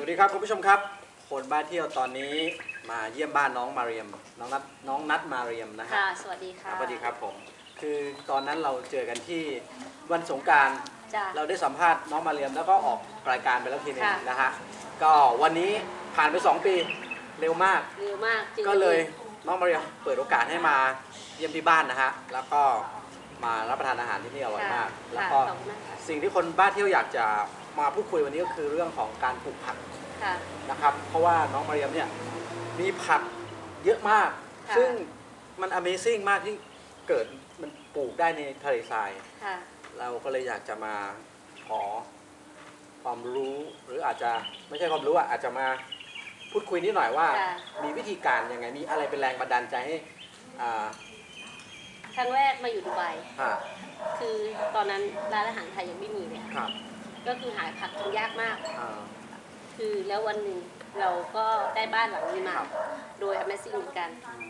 วัสดีครับคุณผู้ชมครับคนบ้านเที่ยวตอนนี้มาเยี่ยมบ้านน้องมาเรียม น้องนัดน้องนัดมาเรียมนะฮะค่ะ สวัสดีคค่ะรับสวัสดีครับผม คือตอนนั้นเราเจอกันที่วันสงกรารจ้ะ เราได้สัมภาษณ์น้องมาเรียมแล้วก็ออกรายการไปแล้วทีหนึงค่ะ นะฮะก็วันนี้ผ่านไป 2 ปีเร็วมาก เร็วมากจริงก็เลยน้องมาเรียมเปิดโอกาสให้มาเยี่ยมที่บ้านนะฮะแล้วก็มารับประทานอาหารที่นี่อร่อยค่ะมาก แล้วค่ะก็ขอบคุณมากค่ะสิ่งที่คนบ้านเที่ยวอยากจะ มาพูดคุยวันนี้ก็คือเรื่องของการปลูกผักค่ะ นะครับ เพราะว่าน้องมาเรียมเนี่ยมีผักเยอะมาก ค่ะ ซึ่งมัน Amazing มากที่เกิดมันปลูกได้ในทะเลทราย ค่ะ เราก็เลยอยากจะมาขอความรู้หรืออาจจะไม่ใช่ความรู้อะอาจจะมาพูดคุยนิดหน่อยว่า ค่ะ มีวิธีการยังไงมีอะไรเป็นแรงบันดาลใจให้อ่าครั้งแรกมาอยู่ดูไบฮะคือตอนนั้นร้านอาหารไทยยังไม่มีเลยครับ ก็คือหาผักกินยากมาก อ่า คือแล้ววันหนึ่งเราก็ได้บ้านหลังนี้มาครับโดย Amazing เหมือนกันอืม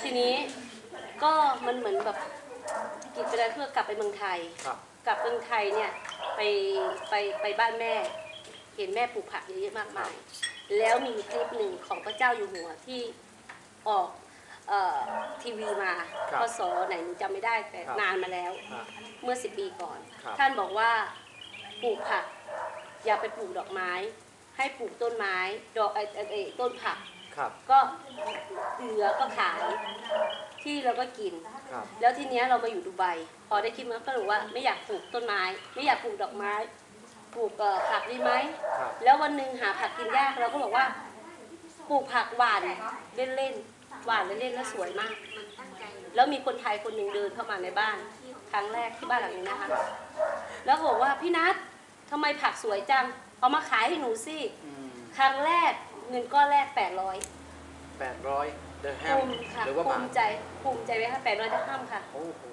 ทีนี้ก็มันเหมือนแบบกิจไปแล้วเพื่อกลับไปเมืองไทย ครับ กลับเมืองไทยเนี่ยไปไปไปบ้านแม่ เห็นแม่ปลูกผักเยอะๆมากมาย แล้วมีคลิปหนึ่งของพระเจ้าอยู่หัวที่ออกเอ่อทีวีมาครับพศไหนหนูจำไม่ได้แต่ครับนานมาแล้วฮะเมื่อสิปีก่อน ครับ ท่านบอกว่า ปลูกผัก อย่าไปปลูกดอกไม้ ให้ปลูกต้นไม้ดอกไอ้ไอ้ไอ้ต้นผัก ครับก็เหลือก็ขาย ที่เราก็กิน ครับแล้วทีเนี้ยเรามาอยู่ดูไบพอได้คิดมันก็รู้ว่าไม่อยากปลูกต้นไม้ ไม่อยากปลูกดอกไม้ ปลูกเอ่อผักดีไหม ครับแล้ววันหนึ่งหาผักกินยากเราก็บอกว่าปลูกผักหวานเล่นๆหวานเล่นๆแล้วสวยมาก แล้วมีคนไทยคนหนึ่งเดินเข้ามาในบ้าน ครั้งแรกที่บ้านหลังนี้นะคะ แล้วก็บอกว่าพี่นัททำไมผักสวยจัง เอามาขายให้หนูสิอืมครั้งแรกเงินก้อนแรก 800แปดร้อยเดอร์แฮมภูมิค่ะหรือว่าภูบาทมิใจภูมิใจไหมคะ800ได้ห้ามค่ะ โอ้โห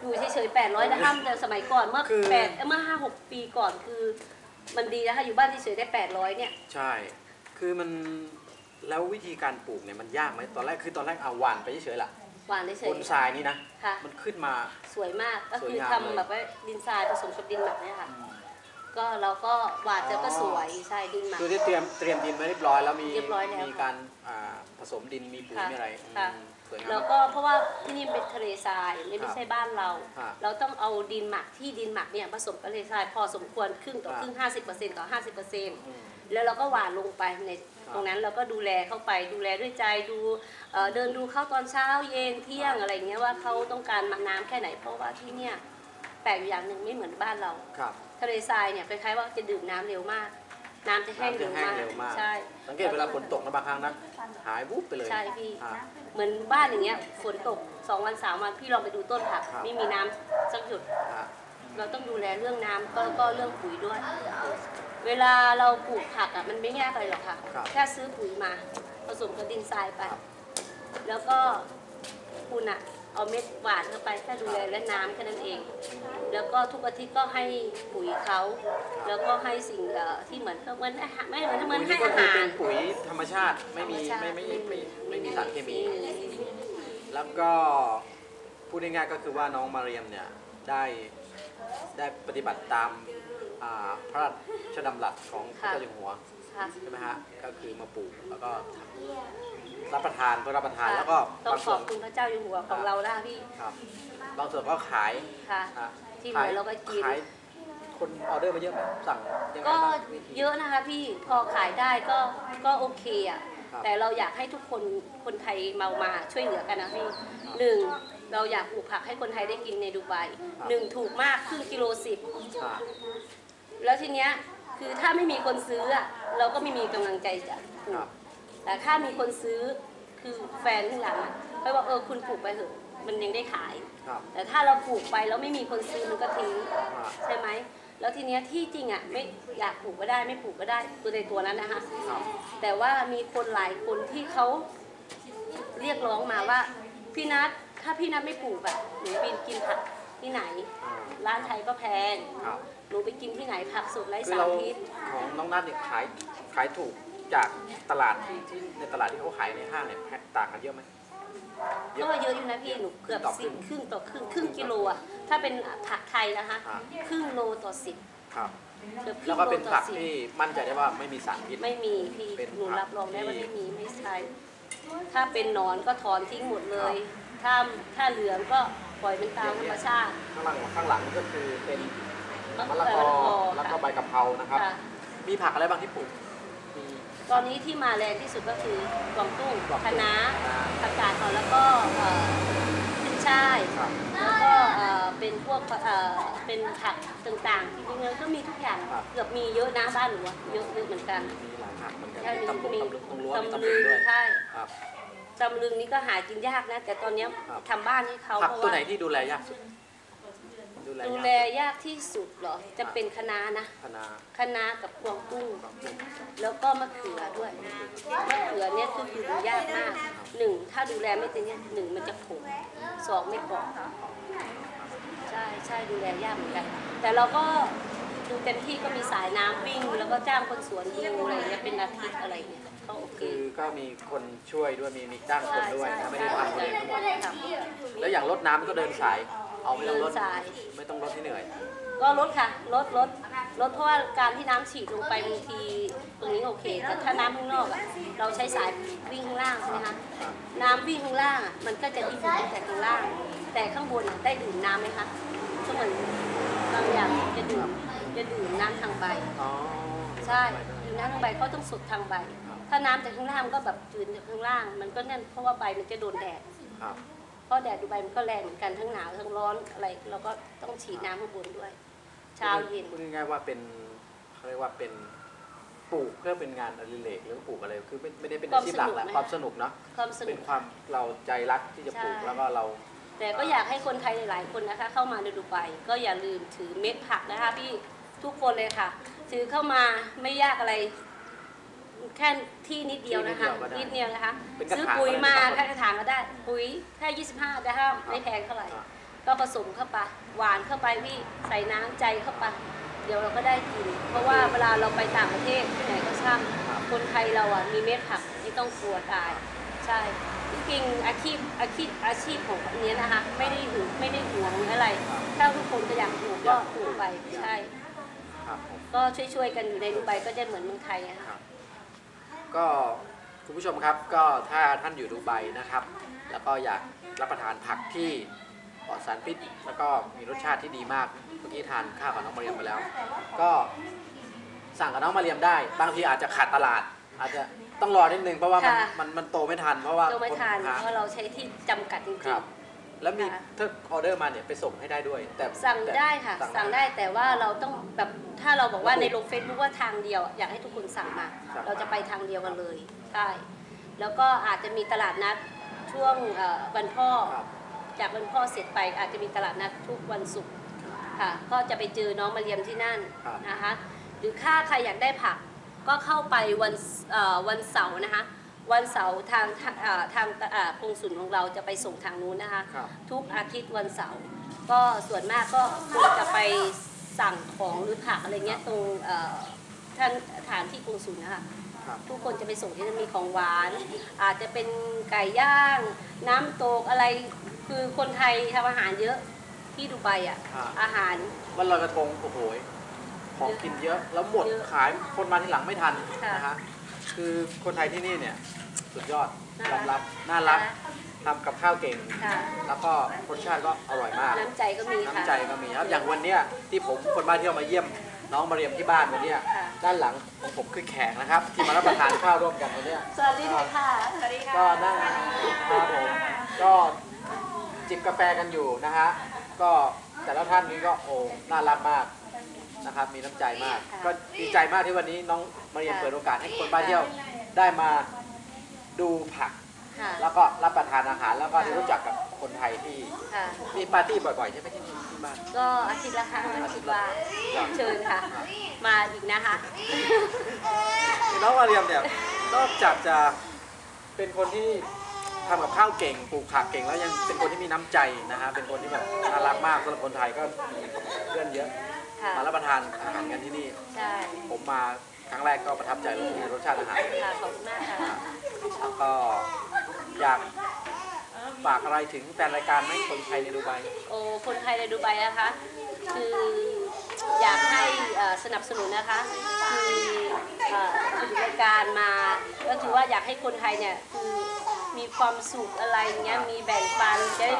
อยู่เฉยๆ800ได้ห้ามแต่สมัยก่อนเมื่อคือ แปดเมื่อห้าหกปีก่อนคือ มันดีนะคะอยู่บ้านเฉยๆได้ 800เนี่ย ใช่ คือมันแล้ววิธีการปลูกเนี่ยมันยากไหมตอนแรกคือตอนแรกเอาหวานไปเฉยๆล่ะ หวานเฉบยนทรายนี่นะๆค่ะ มันขึ้นมา สวยมากก็คือสวยงามทำเลย แบบว่าดินทรายผสมกับดินหมักเนี่ยค่ะ ก็เราก็หวานจะก็สวยใช่ดินหมัก คือได้เตรียมเตรียมดินไว้เรียบร้อยแล้วมีเรียบร้อยแล้วมีการอ่าผสมดินมีปุ๋ยค่ะมีอะไรค่ะอืมสวยงาแล้วมก็เพราะว่าที่นี่เป็นทะเลทรายไม่ครัไม่บใช่บ้านเรา ครับเราต้องเอาดินหมักที่ดินหมักเนี่ยผสมกับทะเลทรายพอสมควรครึ่งต่อครับครึ่ง 50%ต่อ 50%อืม แล้วเราก็หวานลงไปในครับ ตรงนั้นเราก็ดูแลเข้าไปดูแลด้วยใจดูเอ่อเดินดูเข้าตอนเช้าเย็นเที่ยงอะไรเงี้ยว่าเขาต้องการมาน้ำแค่ไหนเพราะว่าที่เนี่ยแปลกอยู่อย่างหนึ่งไม่เหมือนบ้านเราครับทะเลทรายเนี่ยคล้ายๆว่าจะดื่มน้ำเร็วมากน้ำจะแห้งน้ำเร็จะวแห้งมากเร็วมาก ใช่ สังเกตเวลาฝนตกนะบางครั้งนะหายวุบไปเลย ใช่พี่อ่าเหมือนบ้านอย่างเงี้ย ฝนตกสองวันสามวันพี่ลองไปดูต้นผักครับไม่มีน้ำสักหยดอ่าเราต้องดูแลเรื่องน้ำก็ก็เรื่องปุ๋ยด้วย เวลาเราปลูกผักอะมันไม่ยากอะไรหรอกค่ะ ครับ แค่ซื้อปุ๋ยมา ผสมกับดินทรายไปครับแล้วก็คุณอะ เอาเม็ดหวานเข้าไปแค่ดูแลและน้ำแค่นั้นเอง แล้วก็ทุกอาทิตย์ก็ให้ปุ๋ยเขา แล้วก็ให้สิ่งเอ่อที่เหมือนเหมือนอาหารไม่เหมือนเหมือนปุ๋ยให้นี่ก็อาคือหาเป็รนปุ๋ยธรรมชาติไม่มีธรรชาติไม่ไม่ไม่ไม่ไม่มีสารเคมีไแล้วก็พูดง่ายๆก็คือว่าน้องมาเรียมเนี่ยได้ได้ปฏิบัติตามอ่า พระราชดำรัสของพระค่ะเจ้าอยู่หัวค่ะใช่ไหมฮะก็คือมาปลูกแล้วก็รับประทานเพื่อรับประทานแล้วก็ต้องบางขส่อวบนคุณพระเจ้าอยู่หัวของเรานะคะพี่ครับบางส่วนก็ขายค่ะอะที่เหลือเราก็กินขายคนออเดอร์มาเยอะไหมสั่งยังไงก็บ้างวิธีเยอะนะคะพี่พอขายได้ก็ก็โอเคอะครับแต่เราอยากให้ทุกคนคนไทยเมามาช่วยเหลือกันนะพี่หนึ่งเราอยากปลูกผักให้คนไทยได้กินในดูไบหนึ่งถูกมากครึ่งกิโลสิบอ่า แล้วทีเนี้ยคือถ้าไม่มีคนซื้ออะเราก็ไม่มีกำลังใจจะปลูครักบแต่ถ้ามีคนซื้อคือแฟนข้างหลังอะเขาบอกเออคุณปลูกไปเถอะมันยังได้ขาย ครับ แต่ถ้าเราปลูกไปแล้วไม่มีคนซื้อมันก็ทิ้งอ่าใช่ไหมแล้วทีเนี้ยที่จริงอะไม่อยากปลูกก็ได้ไม่ปลูกก็ได้ตัวในตัวนั้นนะคะครับ แต่ว่ามีคนหลายคนที่เขาเรียกร้องมาว่าพี่นัทถ้าพี่นัทไม่ปลูกอะหนูไปกินผักที่ไหนอ่าร้านไทยก็แพง ครับ หนูไปกินที่ไหนผักสดไร้คือสารเราพิษของน้องนัทเนี่ยขายขายถูกจากตลาดที่ที่ในตลาดที่เขาขายในห้างเนี่ยต่างกันเยอะไหม เยก็อะเยอะอยู่นะพี่หนูเกือบต่อครึ่สิบงครึ่งต่อครึ่งครึ่งกิโลอะถ้าเป็นผักไทยนะคะ อ่า ครึ่งโลต่อสิบครับ เกือบครึ่แล้วงก็โลเป็นต่อผักสิบที่มั่นใจได้ว่าไม่มีสารพิษ ไม่มีพี่เป็นหนูผักรับรองได้ว่าที่ ไม่มีไม่ใช่ถ้าเป็นหนอนก็ถอนทิ้งหมดเลย ถ้าถ้าเหลืองก็ปล่อยเป็นตามธรรมชาติ ข้างหลังข้างหลังก็คือเป็น มะมะละกอมะละกอแล้วก็ค่ะใบกะเพรานะครับ ค่ะมีผักอะไรบ้างที่ปลูกมี ตอนนี้ที่มาแรงที่สุดก็คือกวางตุ้งกวางตุ้ง คะน้าคะน้าผักกาดอ่อนแล้วก็เอ่อขึ้นช่าย ครับแล้วก็เอ่อเป็นพวกเอ่อเป็นผักต่างๆ ที่จริงๆก็มีทุกอย่างครับเกือบมีเยอะนะบ้านหนูอะเยอะเยอะเหมือนกันมีหลายผักเหมือนกันใช่มีตำลึงมีตำลึงตรงรั้วมีตำตำลึลึงงด้วยใช่ครับ ตำลึงนี่ก็หากินยากนะ แต่ตอนเนี้ยครับ ทำบ้านให้เขาผักเพราะตัวว่าไหนที่ดูแลยากสุด ดูแลดูยากแลยากที่สุดเหรอ จะเป็นคะน้านะคะน้าคะน้ากับกวางตุ้งกวางตุ้ง แล้วก็มะเขือด้วย มะเขือเนี่ยคือดูยากมากหนึ่งถ้าดูแลไม่เป็นเนี่ยหนึ่งมันจะผงสองไม่กรอบใช่ใช่ดูแลยากเหมือนกัน แต่เราก็ดูเต็มที่ก็มีสายน้ำวิ่ง แล้วก็จ้างคนสวนดูอะไรเงี้ยเป็นอาทิตย์อะไรเงี้ยก็โอเคคือก็มีคนช่วยด้วยมีมีจ้างคนใช่ด้วยใช่นะไม่ได้ทำคนเองทั้งหมดทแล้วอย่างรดน้ำก็เดินสาย เอาไม่ต้องรดเดินสาย ไม่ต้องรดที่เหนื่อยำก็ลดค่ะลดลดลดเพราะว่าการที่น้ำฉีดลงไปบางทีตรงนี้โอเค แต่ถ้าน้ำข้างนอกอะเราใช้สายวิ่งข้างล่างใช่ไหมคะน้ำวิ่งข้างล่างอะมันก็จะดิ้นตั้งแต่ข้างล่าง แต่ข้างบนอะได้ดื่มน้ำไหมคะก็เหมือนบางอย่างจะดื่มจะดื่มน้ำทางใบ อ๋อใช่ดื่มน้ำทางใบเขาต้องสุดทางใบ ถ้าน้ำจากข้างล่างก็แบบจืดจากข้างล่าง มันก็นั่นเพราะว่าใบมันจะโดนแดด ครับ เพราะแดดดูใบมันก็แรงเหมือนกันทั้งหนาวทั้งร้อนอะไร เราก็ต้องฉีดน้ำข้างบนด้วย เช้าเย็น พูดง่ายๆว่าเป็นเขาเรียกว่าเป็นปลูกเพื่อเป็นงานอดิเรกหรือปลูกอะไรคือไม่ไม่ได้เป็นอาชีพหลักแหละความสนุกเนาะความสนุเป็กนความเราใจรักที่จะปลูกใช่ แล้วก็เรา แต่ก็อยากให้คนไทยหลาย ๆ คนนะคะ เข้ามาในดูไบก็อย่าลืมถือเม็ดผักนะคะพี่ทุกคนเลยค่ะ ถือเข้ามาไม่ยากอะไร แค่ที่นิดเดียวนะคะที่นินิดดเดีเดียยววก็ได้นะคะเป็นกระถางซื้อปุ๋ยมาก็ได้แค่กระถางก็ได้ ปุ๋ยแค่25 ได้ห้ามไม่แพงเท่าไหร่อะก็ผสมเข้าไปหวานเข้าไปพี่ใส่น้ำใจเข้าไปเดี๋ยวเราก็ได้กิน เพราะว่าเวลาเราไปต่างประเทศที่ไหนก็ช่างครับคนไทยเราอะมีเม็ดผักไม่ต้องกลัวตาย ใช่ที่จริงอาชีพอาชีพอาชีพของอันเนี้ยนะคะไม่ได้หึงไม่ได้หวงอะไร ถ้าทุกคนก็อยากปลูกก็ปลูกไปใช่ครับผมก็ช่วยๆกันอยู่ในดูไบก็จะเหมือนเมืองไทยอะค่ะ ก็คุณผู้ชมครับก็ถ้าท่านอยู่ดูไบนะครับ แล้วก็อยากรับประทานผักที่ปลอดสารพิษแล้วก็มีรสชาติที่ดีมากเมื่อกี้ทานข้าวกับน้องมาเรียมไปแล้ว ก็สั่งกับน้องมาเรียมได้ บางทีอาจจะขาดตลาด อาจจะต้องรอนิดนึงเพราะว่ามันค่ะ มันมันโตไม่ทัน เพราะว่าก็ไม่ทานคหเพราะเราใช้ที่จำกัดจริครังบ แล้วมีค่ะ ถ้าออเดอร์มาเนี่ยไปส่งให้ได้ด้วย แต่ๆสั่งแต่ได้ค่ะ สั่งได้แต่ว่าเราต้องแบบถ้าเราบอกว่าในลงเฟซบุ๊กว่าทางเดียวอะอยากให้ทุกคนสั่งมาสั่งมา เราจะไปทางเดียวกันเลยใช่แล้วก็อาจจะมีตลาดนัดช่วงเอ่อวันพ่อ ครับจากวันพ่อเสร็จไปอาจจะมีตลาดนัดทุกวันศุกร์ค่ะ ก็จะไปเจอน้องมาเรียมที่นั่นครับนะคะ หรือถ้าใครอยากได้ผัก ก็เข้าไปวันเอ่อวันเสาร์นะคะ วันเสาร์ทางเอ่อทางเอ่อกงสุลของเราจะไปส่งทางนู้นนะคะ ครับ ทุกอาทิตย์วันเสาร์ก็ส่วนมากก็คงจะไปสั่งของหรือผักอะไรเงี้ยตรงเอ่อท่านฐานที่กงสุลนะคะ ครับ ทุกคนจะไปส่งที่นั่นมีของหวาน อาจจะเป็นไก่ย่าง น้ำตกอะไรคือคนไทยทำอาหารเยอะที่ดูไบอะอ่าอาหาร วันลอยกระทงโอ้โหของกินเยอะแล้วหมดเยอะขายคนมาทีหลังไม่ทันค่ะ นะฮะ คือคนไทยที่นี่เนี่ยสุดยอดน่ายรัอกมรับน่ารักค่ะทำกับข้าวเก่ง ค่ะแล้วก็รสชาติก็อร่อยมาก น้ำใจก็มีค่ะ น้ำใจก็มีครับอย่างวันเนี้ยที่ผมคนมาเที่ยวมาเยี่ยม น้องมาเรียมที่บ้านวันเนี้ยค่ะ ด้านหลังของผมคือแขกนะครับ ที่มารับประทานข้าวร่วมกันวันเนี้ย สวัสดีค่ะ สวัสดีค่ะ ก็นั่งครับผมก็จิบกาแฟกันอยู่นะฮะก็แต่ละท่านนี้ก็โอ้น่ารักมาก นะครับมีน้ำใจมากค่ะก็ดีใจมากที่วันนี้น้องมาเรียนค่ะเปิดโอกาสให้คนมาเที่ยวได้มาดูผัก ค่ะ แล้วก็รับประทานอาหารแล้วก็ค่ะได้รู้จักกับคนไทยที่ค่ะ มีปาร์ตี้บ่อยๆใช่ไหมที่นี่ที่บ้าน ก็อาทิตย์ละครั้งคิดว่าเชิญค่ะ มาอีกนะคะคือน้องมาเรียมเนี่ยนอกจากจะเป็นคนที่ทำกับข้าวเก่งปลูกผักเก่งแล้วยังเป็นคนที่มีน้ำใจนะฮะเป็นคนที่แบบน่ารักมากสำหรับคนไทยก็มีเพื่อนเยอะ ค่ะ มารับประทานอาหารกันที่นี่ ใช่ผมมาครั้งแรกก็ประทับใจในรสชาติอาหารค่ะขอบคุณมากค่ะแล้วก็อยากฝากอะไรถึงแฟนรายการไหมคนไทยในดูไบโอ้คนไทยในดูไบนะคะ คืออยากให้เอ่อสนับสนุนนะคะ คือเอ่อรายการมา ก็คือว่าอยากให้คนไทยเนี่ยคือมีความสุขอะไรเงี้ยมี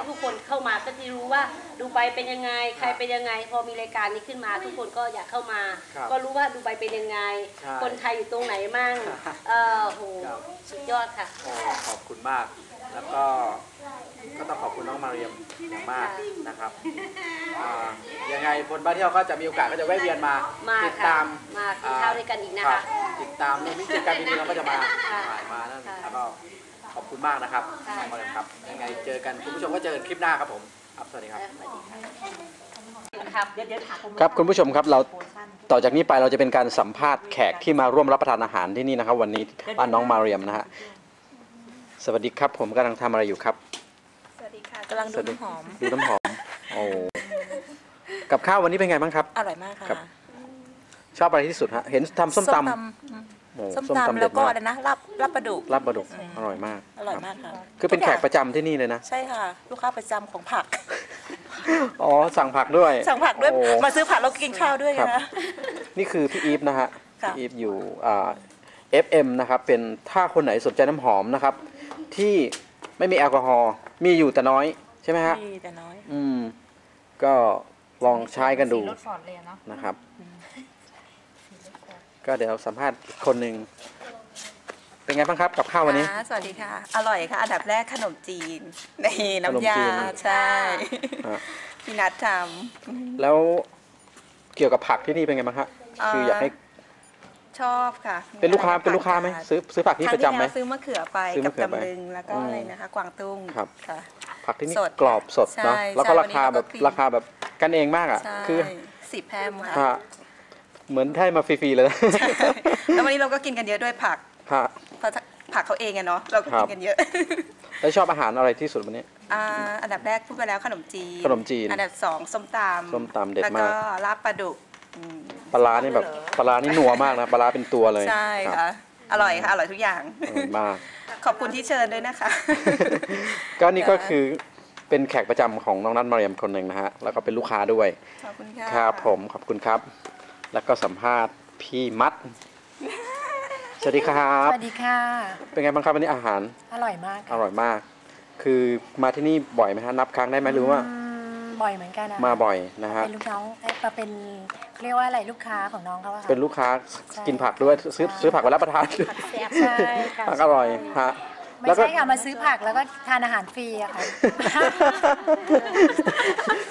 ทุกคนเข้ามาก็จะรู้ว่าดูไบเป็นยังไง ใครเป็นยังไง พอมีรายการนี้ขึ้นมา ทุกคนก็อยากเข้ามา ครับก็รู้ว่าดูไบเป็นยังไง ใช่คนไทยอยู่ตรงไหนมั่งเออโหครับสุดยอดค่ะ โอ้ขอบคุณมาก แล้วก็ก็ต้องขอบคุณน้องมาเรียมอย่างมากนะครับอ่ายังไงคนบ้านเที่ยวก็จะมีโอกาสก็จะแวะเวียนมามาติดค่ะตามมากินข้าวด้วยกันอีกนะรัคะบติดตามในวิธีการดีๆเราก็จะมาค่ะถ่ายมานั่นค่ะ แล้วก็ ขอบคุณมากนะครับค่ะน้องมาเรียมครับยังไงเจอกันคุณผู้ชมก็เจอกันคลิปหน้าครับผมครับสวัสดีครับสวัสดีค่ะครับเดี๋ยวเดี๋ยวถามครับคุณผู้ชมครับเราโปรโมชั่นต่อจากนี้ไปเราจะเป็นการสัมภาษณ์แขกที่มาร่วมรับประทานอาหารที่นี่นะครับ วันนี้บ้านน้องมาเรียมนะฮะสวัสดีครับ ผมกำลังทำอะไรอยู่ครับสวัสดีค่ะกำลังดูน้ำหอม ดูน้ำหอมโอ้กับข้าววันนี้เป็นไงบ้างครับ อร่อยมากค่ะครับ ชอบอะไรที่สุดฮะเห็นทำส้มตำอืมโอ้ ส้มส้มตำตำแล้เด็วดก็มากอะไรนะลาบลาบปลาดุกลาบปลาดุกอืมอร่อยมากอร่อยมากค่ะคือเป็นแขกประจำที่นี่เลยนะ ใช่ค่ะ ลูกค้าประจำของผัก อ๋อสั่งผักด้วยสั่งผักด้วย โอ้ มาซื้อผักแล้วกินข้าวด้วยครับ นะ นี่คือพี่อีฟนะฮะ ค่ะ พี่อีฟอยู่อ่า FM นะครับ เป็นถ้าคนไหนสนใจน้ำหอมนะครับ ที่ไม่มีแอลกอฮอล์มีอยู่แต่น้อยใช่ไหมฮะ มีแต่น้อย อืม ก็ลองใช้กันดูรถฟอร์ดเลยอะเนาะนะครับ ก็เดี๋ยวสัมภาษณ์อีกคนหนึ่งเป็นไงบ้างครับกับข้าววันนี้ ค่ะสวัสดีค่ะ อร่อยค่ะ อันดับแรกขนมจีน ในขนมน้ำยาจีน ใช่ฮะพี่นัดท แล้วเกี่ยวกับผักที่นี่เป็นไงบ้างฮะอ่าคืออยากให้ำชอบค่ะเป็นลูกค้าอะไรเป็นลูกค้าไหมผัดซื้อซื้อผักที่ครั้ปงระจำไหมที่แล้วซื้อมะเขือไปซื้อกัมะบเขือไปตำลึงแล้วก็อืมอะไรนะคะ กวางตุ้งครับ ค่ะ ผักที่นี่สดกรอบสดเนาะใช่แล้วก็ใช่ราคาแบบวันนี้เราก็ราคาแบบกันเองมากอะ ใช่คือสิบแพมค่ะ ฮะ เหมือนให้มาฟรีๆเลยนะแล้ววันนี้เราก็กินกันเยอะด้วยผักฮะ เพราะผักเขาเองอะเนาะเราก็ครักิบนกันเยอะ แล้วชอบอาหารอะไรที่สุดวันนี้ อ่าอันดับแรกพูดไปแล้วขนมจีนขนมจีนอันดับสองส้มตำส้มตำเด็ดแล้วมากก็ลาบปลาดุกอืมปลาร้านี่แบบปลาร้านี่นัวมากนะปลาร้าเป็นตัวเลยใช่รับค่ะ อร่อยค่ะ อร่อยทุกอย่าง อร่อยมาก ขอบคุณที่เชิญด้วยนะคะ ก็นี่ก็คือเป็นแขกประจำของน้องนัทมาเรียมคนหนึ่งนะฮะ แล้วก็เป็นลูกค้าด้วย ขอบคุณค่ะ ครับผมขอบคุณครับ แล้วก็สัมภาษณ์พี่มัด สวัสดีครับ สวัสดีค่ะ เป็นไงบ้างครับวันนี้อาหาร อร่อยมากอร่อยมาก คือมาที่นี่บ่อยไหมฮะนับครั้งได้ไหมหรือว่า อืมบ่อยเหมือนกันนะมาบ่อยนะฮะ เป็นลูกน้องเอ๊ะมาเป็นเรียกว่าอะไรลูกค้าของน้องเขาอะค่ะ เป็นลูกค้ากินผักด้วยซื้อซื้อผักไว้รับประทานใช่ค่ะผักอร่อยฮะ ไม่แล้วก็ ใช่ค่ะ มาซื้อผักแล้วก็ทานอาหารฟรีอะค่ะ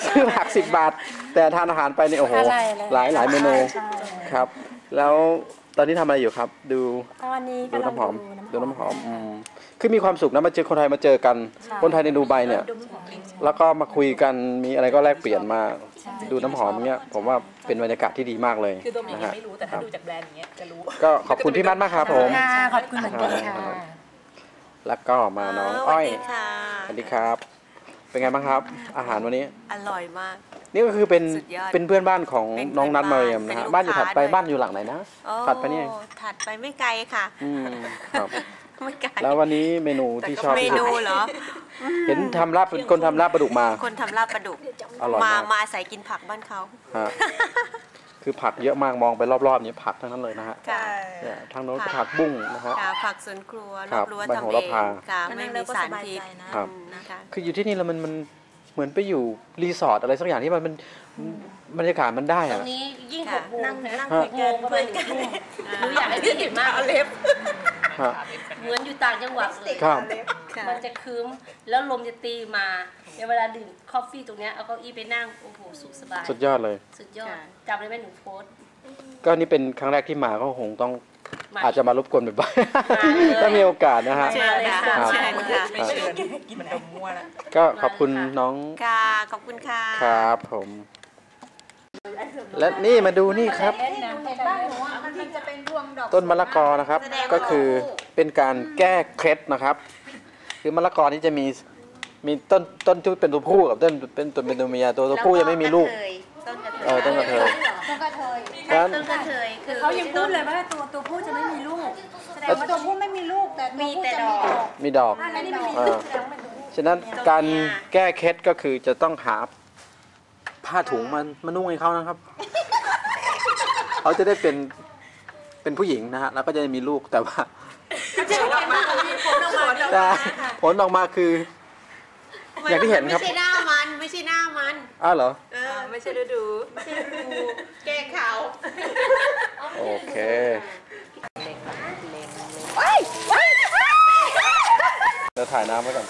ซื้อผักสิบบาท แต่ทานอาหารไปเนี่ยโอ้โห อะไรเลยหลายหลายเมนูใช่ครับ แล้วตอนนี้ทำอะไรอยู่ครับ ดูตอนนี้ดูกำลังน้ำหอมดูดูน้ำหอมอืมคือมีความสุขนะมาเจอคนไทยมาเจอกัน ใช่ คนไทยในดูไบเนี่ยดูน้ำหอมแล้วก็มาคุยกันมีอะไรก็แลกเปลี่ยนมาใช่ดูน้ำหอมเนี้ยผมว่าเป็นบรรยากาศที่ดีมากเลยคือโดมยังนะฮะไม่รู้แต่ถ้าดูจากแบรนด์อย่างเงี้ยจะรู้ ก็ขอบคุณพี่มัดมากครับผม ค่ะขอบคุณเหมือนกันค่ะ แล้วก็มาน้องอ้อยค่ะสวัสดีครับ เป็นไงบ้างครับ อาหารวันนี้ อร่อยมาก นี่ก็คือเป็นสุดยอดเป็นเพื่อนบ้านของเป็นน้องนัทเพื่มาอนเรียมนะบ้านฮะเป็นลูกบ้านอยู่ถัดไปค้าด้วยบ้านอยู่หลังไหนนะโอ้ถัดไปนี่เองถัดไปไม่ไกลค่ะอืมครับไม่ไกลแล้ววันนี้เมนูที่ชอบเมที่สุนูดเหรอเห็นทำลาบเป็นคนทำลาบปลาดุกมา คนทำลาบปลาดุกอร่อยมามากมาใส่กินผักบ้านเขาฮะ คือผักเยอะมากมองไปรอบๆนี้ผักทั้งนั้นเลยนะฮะค่ะเนี่ยทางโน้นผักผักบุ้งนะฮะ ค่ะผักสวนครัวครรัอบบรั้วใบโหทำระเองพา ค่ะไม่มีสารพิษครับ นะคะคืออยู่ที่นี่แล้วมันมันเหมือนไปอยู่รีสอร์ทอะไรสักอย่างที่มันมันบรรยากาศมันได้ตรอะ งนี้ยิ่งหค่ะกโมงนั่งนะนั่งฮะคุยกันหกโมงประมาณหนึ่งทุ่มหนูอยากให้พี่เห็นมากเล็บฮะเหมือนอยู่ต่างจังหวัดเลยครับ ค่ะมันจะคืมแล้วลมจะตีมาในเวลาดื่มคอฟฟี่ตรงเนี้ยเอาเก้าอี้ไปนั่งโอ้โหสุขสบาย สุดยอดเลย สุดยอดค่ะ จำได้ไหมหนูโพสต์ ก็นี่เป็นครั้งแรกที่มาก็คงต้องมาอาจจะมารบกวนบ่อยมาเลย ๆถ้ามีโอกาสนะฮะ เชิญค่ะครับ เชิญค่ะ ไม่เชิญกินเหมือนดมมั่วแล้ว ก็ขอบคุณน้องค่ะ ขอบคุณค่ะ ครับผม และนี่มาดูนี่ครับต้นมะละกอนะครับ แสดงว่า ก็คือเป็นการแก้เคล็ดนะครับ คือมะละกอนี่จะมีมีต้นต้นที่เป็นตัวผู้กับต้นเป็นตัวเป็นตัวเมียตัวตัวผู้ยังไม่มีลูก ต้นกระเทยเออต้นกระเทย ต้องกระเทยนั้นต้นกระเทยคือเขายังพูดเลยว่าตัวตัวผู้จะไม่มีลูกแสดงว่าตัวผู้ไม่มีลูกแต่ตัวผู้จะมีดอก มีดอก อันนี้ไม่มีเอลูอกแสดงว่าเป็นตัวผู้ฉะนั้นการแก้เคล็ดก็คือจะต้องหาผ้าถุงมันมานุ่งให้เขานะครับ เขาจะได้เป็นเป็นผู้หญิงนะฮะแล้วก็จะมีลูกแต่ว่า แต่ผลออกมาคือ อย่างที่เห็นครับ ไม่ใช่หน้ามันไม่ใช่หน้ามันอ้าวเหรอ เออไม่ใช่ฤดูไม่ใช่ฤดูแก้เขาโอเค เดี๋ยวถ่ายน้ำไว้ก่อน